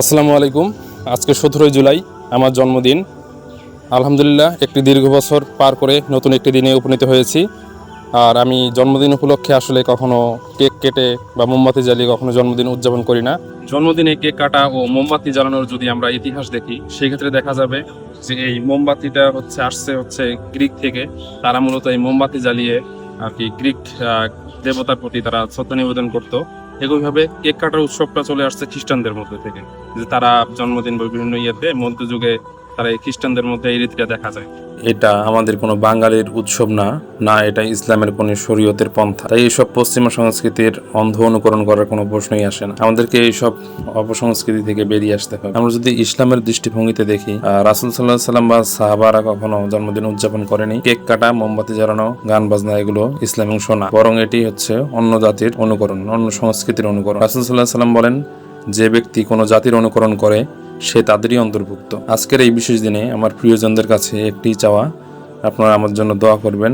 আসসালামু আলাইকুম। আজকে সতেরোই জুলাই, আমার জন্মদিন। আলহামদুলিল্লাহ, একটি দীর্ঘ বছর পার করে নতুন একটি দিনে উপনীত হয়েছি। আর আমি জন্মদিন উপলক্ষে আসলে কখনো কেক কেটে বা মোমবাতি জ্বালিয়ে কখনো জন্মদিন উদযাপন করি না। জন্মদিনে কেক কাটা ও মোমবাতি জ্বালানোর যদি আমরা ইতিহাস দেখি, সেক্ষেত্রে দেখা যাবে যে এই মোমবাতিটা হচ্ছে, আসছে হচ্ছে গ্রিক থেকে। তারা মূলত এই মোমবাতি জ্বালিয়ে আর কি গ্রিক দেবতার প্রতি তারা শ্রদ্ধা নিবেদন করতো। একইভাবে কেক কাটার উৎসবটা চলে আসছে খ্রিস্টানদের মধ্যে থেকে। যে তারা জন্মদিন বা বিভিন্ন ইয়েতে মধ্যযুগে তারা এই খ্রিস্টানদের মধ্যে এই রীতিটা দেখা যায়। এটা আমাদের কোনো বাঙালির উৎসব না না এটা ইসলামের কোনো শরীয়তের পন্থা। তাই এইসব পশ্চিমা সংস্কৃতির অন্ধ অনুকরণ করার কোনো প্রশ্নই আসে না। আমাদেরকে এইসব অপসংস্কৃতি থেকে বেরিয়ে আসতে হবে। আমরা যদি ইসলামের দৃষ্টিভঙ্গিতে দেখি রাসূল সাল্লাহ সাল্লাম বা সাহাবারা কখনো জন্মদিন উদযাপন করেনি। কেক কাটা, মোমবাতি জ্বালানো, গান বাজনা, এগুলো ইসলাম অংশ না বরং এটি হচ্ছে অন্য জাতির অনুকরণ, অন্য সংস্কৃতির অনুকরণ। রাসূল সাল্লাহ সাল্লাম বলেন, যে ব্যক্তি কোনো জাতির অনুকরণ করে সে তাদেরই অন্তর্ভুক্ত। আজকের এই বিশেষ দিনে আমার প্রিয়জনদের কাছে একটি চাওয়া, আপনারা আমার জন্য দোয়া করবেন।